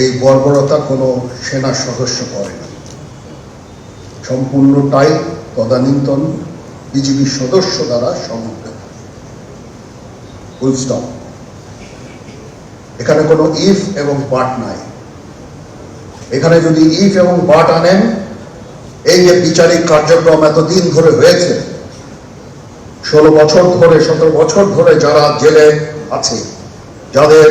এই বর্বরতা কোনো সেনা সদস্য করে না। সম্পূর্ণটাই তদানীন্তন বিজিবির সদস্য দ্বারা সমর্থিত এখানে কোনো ইফ এবং বাট নাই। এখানে যদি ইফ এবং বাট আনেন, এই যে বিচারিক কার্যক্রম এতদিন ধরে হয়েছে, ষোলো বছর ধরে, সতেরো বছর ধরে যারা জেলে আছে, যাদের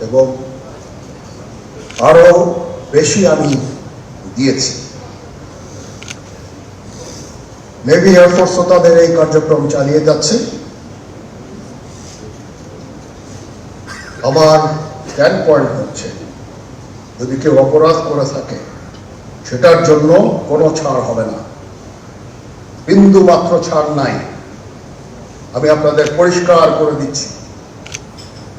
এবং আরও বেশি আমি দিয়েছি। নেভি এয়ারফোর্সও তাদের এই কার্যক্রম চালিয়ে যাচ্ছে। আমার স্ট্যান্ড পয়েন্ট হচ্ছে, যদি কেউ অপরাধ করে থাকে, সেটার জন্য কোনো ছাড় হবে না। বিন্দু মাত্র ছাড় নাই। আমি আপনাদের পরিষ্কার করে দিচ্ছি।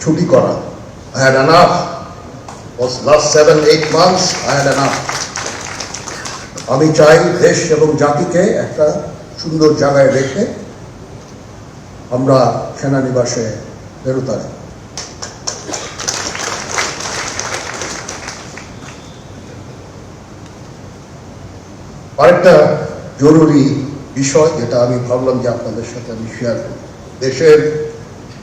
ছুটি করা I had enough. Was last seven. আমি চাই দেশ এবং জাতিকে একটা সুন্দর জায়গায় রেখে আমরা সেনানিবাসে বেরোতাম আরেকটা জরুরি বিষয় যেটা আমি ভাবলাম যে আপনাদের সাথে আমি শেয়ার করি দেশের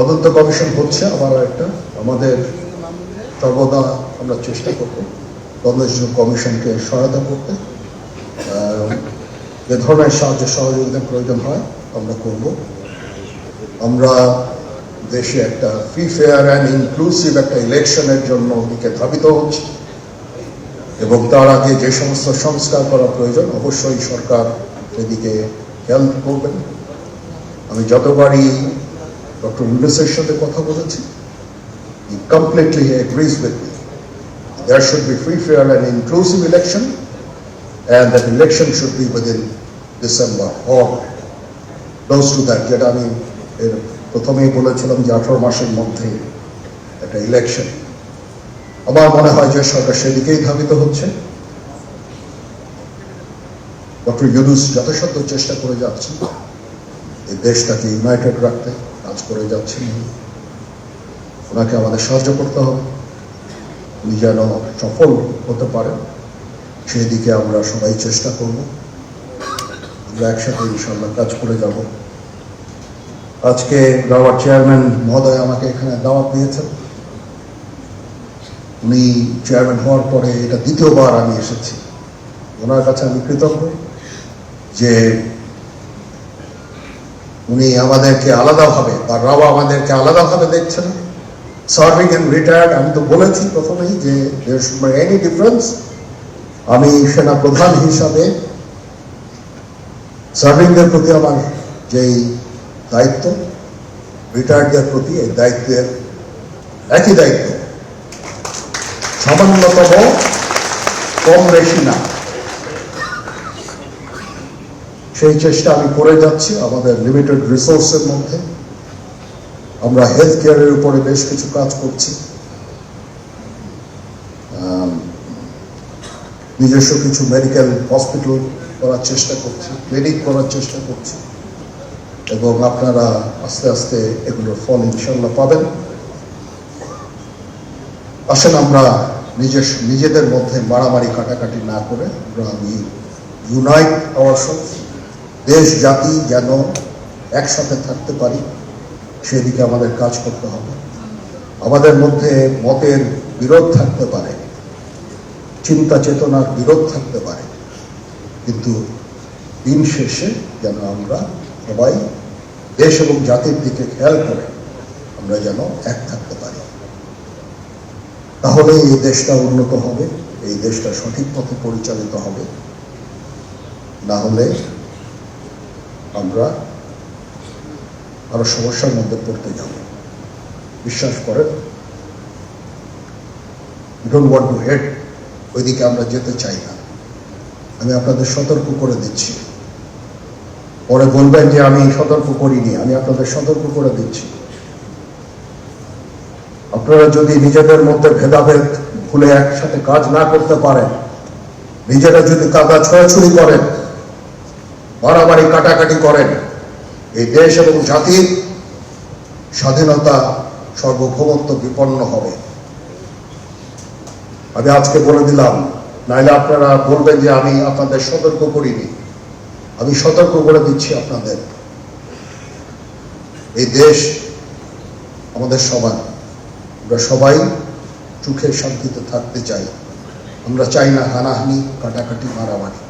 তদন্ত কমিশন হচ্ছে আবার একটা। আমাদের সর্বদা আমরা চেষ্টা করব তদন্ত কমিশনকে সহায়তা করতে। যে ধরনের সাহায্য সহযোগিতার প্রয়োজন হয়, আমরা করব। আমরা দেশে একটা ফ্রি ফেয়ার অ্যান্ড ইনক্লুসিভ একটা ইলেকশনের জন্য ওদিকে ধাবিত হচ্ছে। এবং তার আগে যে সমস্ত সংস্কার করা প্রয়োজন, অবশ্যই সরকার সেদিকে খেয়াল করবেন। আমি যতবারই ডক্টর ইউনুসের সাথে কথা বলেছি he completely agrees with me. There should be free, fair and inclusive election and that election should be within December or close to that যেটা আমি এর প্রথমেই বলেছিলাম যে আঠারো মাসের মধ্যে একটা ইলেকশন আমার মনে হয় যে সরকার সেদিকেই ধাবিত হচ্ছে ডক্টর ইউনুস যথাসাধ্য চেষ্টা করে যাচ্ছেন এই দেশটাকে ইউনাইটেড রাখতে কাজ করে যাচ্ছেন ওনাকে আমাদের সাহায্য করতে হবে। উনি যেন সফল হতে পারেন সেই দিকে আমরা সবাই চেষ্টা করব। আমরা একসাথে ইনশাল্লাহ কাজ করে যাব। আজকে গাওয়ার চেয়ারম্যান মহোদয় আমাকে এখানে দাওয়াত দিয়েছেন। উনি চেয়ারম্যান হওয়ার পরে এটা দ্বিতীয়বার আমি এসেছি। ওনার কাছে আমি কৃতজ্ঞ যে উনি আমাদেরকে আলাদাভাবে বা রাওয়া আমাদেরকে আলাদাভাবে দেখছেন। সার্ভিং এন্ড রিটায়ার্ড আমি তো বলেছি প্রথমেই যে এনি ডিফারেন্স আমি সেনা প্রধান হিসাবে সার্ভিংদের প্রতি আমার যেই দায়িত্ব রিটায়ার্ডদের প্রতি এই দায়িত্বের একই দায়িত্ব। সামান্যতম কম বেশি না। সেই চেষ্টা আমি করে যাচ্ছি আমাদের লিমিটেড রিসোর্সের মধ্যে। আমরা হেলথ কেয়ারের উপরে বেশ কিছু কাজ করছি। নিজস্ব কিছু মেডিকেল হসপিটাল করার চেষ্টা করছি ক্লিনিক করার চেষ্টা করছি। এবং আপনারা আস্তে আস্তে এগুলোর ফল ইনশাল্লাহ পাবেন। আসেন আমরা নিজের, নিজেদের মধ্যে মারামারি কাটাকাটি না করে আমরা আমি ইউনাইট আওয়ার দেশ, জাতি যেন একসাথে থাকতে পারি, সেদিকে আমাদের কাজ করতে হবে। আমাদের মধ্যে মতের বিরোধ থাকতে পারে, চিন্তা চেতনার বিরোধ থাকতে পারে, কিন্তু দিন শেষে যেন আমরা সবাই দেশ এবং জাতির দিকে খেয়াল করে আমরা যেন এক থাকতে পারি। তাহলে এই দেশটা উন্নত হবে, এই দেশটা সঠিক পথে পরিচালিত হবে। না হলে আমরা আরও সমস্যার মধ্যে পড়তে যাব। বিশ্বাস করেন ডোন্ট ওয়ান্ট টু হেড ওইদিকে আমরা যেতে চাই না। আমি আপনাদের সতর্ক করে দিচ্ছি। পরে বলবেন যে আমি সতর্ক করিনি, আমি আপনাদের সতর্ক করে দিচ্ছি। আপনারা যদি নিজেদের মধ্যে ভেদাভেদ ভুলে একসাথে কাজ না করতে পারেন, নিজেরা যদি কাদা ছড়াছড়ি করেন মারামারি কাটাকাটি করেন। এই দেশ এবং জাতির স্বাধীনতা সার্বভৌমত্ব বিপন্ন হবে। আমি আজকে বলে দিলাম, নাইলে আপনারা বলবেন যে আমি আপনাদের সতর্ক করিনি। আমি সতর্ক করে দিচ্ছি আপনাদের। এই দেশ আমাদের সবার আমরা সবাই সুখে শান্তিতে থাকতে চাই। আমরা চাই না হানাহানি, কাটাকাটি, মারামারি।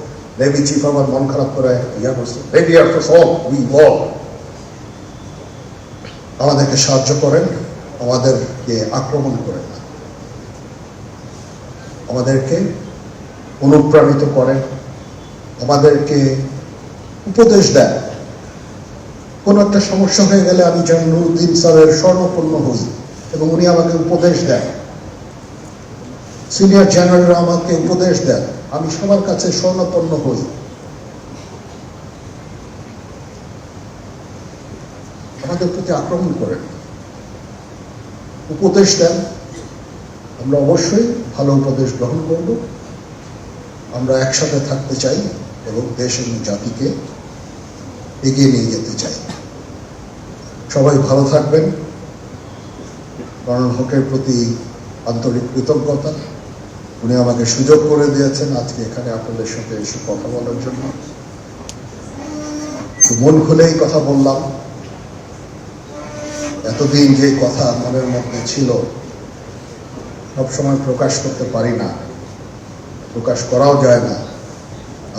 আমাদেরকে সাহায্য করেন, আমাদেরকে আক্রমণ করেন। আমাদেরকে অনুপ্রাণিত করেন, আমাদেরকে উপদেশ দেন। কোন একটা সমস্যা হয়ে গেলে আমি যেন নুরুদ্দিন স্যারের স্বর্ণপূর্ণ হই এবং উনি আমাকে উপদেশ দেন। সিনিয়র জেনারেলরা আমাকে উপদেশ দেন। আমি সবার কাছে স্বর্ণপন্ন হই। আমাদের প্রতি আক্রমণ করেন। উপদেশ দেন। আমরা অবশ্যই ভালো উপদেশ গ্রহণ করব। আমরা একসাথে থাকতে চাই এবং দেশ এবং জাতিকে এগিয়ে নিয়ে যেতে চাই। সবাই ভালো থাকবেন। কর্নেল হকের প্রতি আন্তরিক কৃতজ্ঞতা। উনি আমাকে সুযোগ করে দিয়েছেন আজকে এখানে আপনাদের সাথে এসে কথা বলার জন্য। মন খুলেই কথা বললাম। এতদিন যে কথা মনের মধ্যে ছিল, সবসময় প্রকাশ করতে পারি না। প্রকাশ করাও যায় না।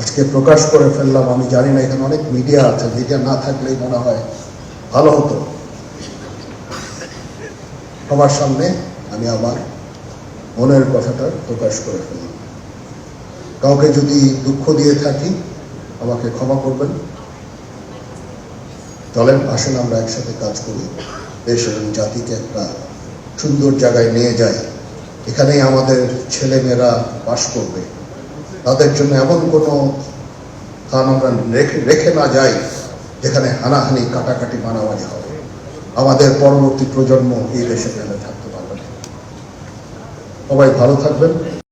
আজকে প্রকাশ করে ফেললাম, আমি জানি না, এখানে অনেক মিডিয়া আছে, মিডিয়া না থাকলেই মনে হয় ভালো হতো। সবার সামনে আমি আমার মনের কথাটা প্রকাশ করে ফেললাম কাউকে যদি দুঃখ দিয়ে থাকি, আমাকে ক্ষমা করবেন। চলেন, আসেন, আমরা একসাথে কাজ করি। দেশ এবং জাতিকে একটা সুন্দর জায়গায় নিয়ে যাই। এখানেই আমাদের ছেলেমেয়েরা বাস করবে। তাদের জন্য এমন কোনো স্থান আমরা রেখে রেখে না যাই, যেখানে হানাহানি, কাটাকাটি, মারামারি হবে। আমাদের পরবর্তী প্রজন্ম এই দেশে ফেলে থাকতে পারবে না সবাই ভালো থাকবেন।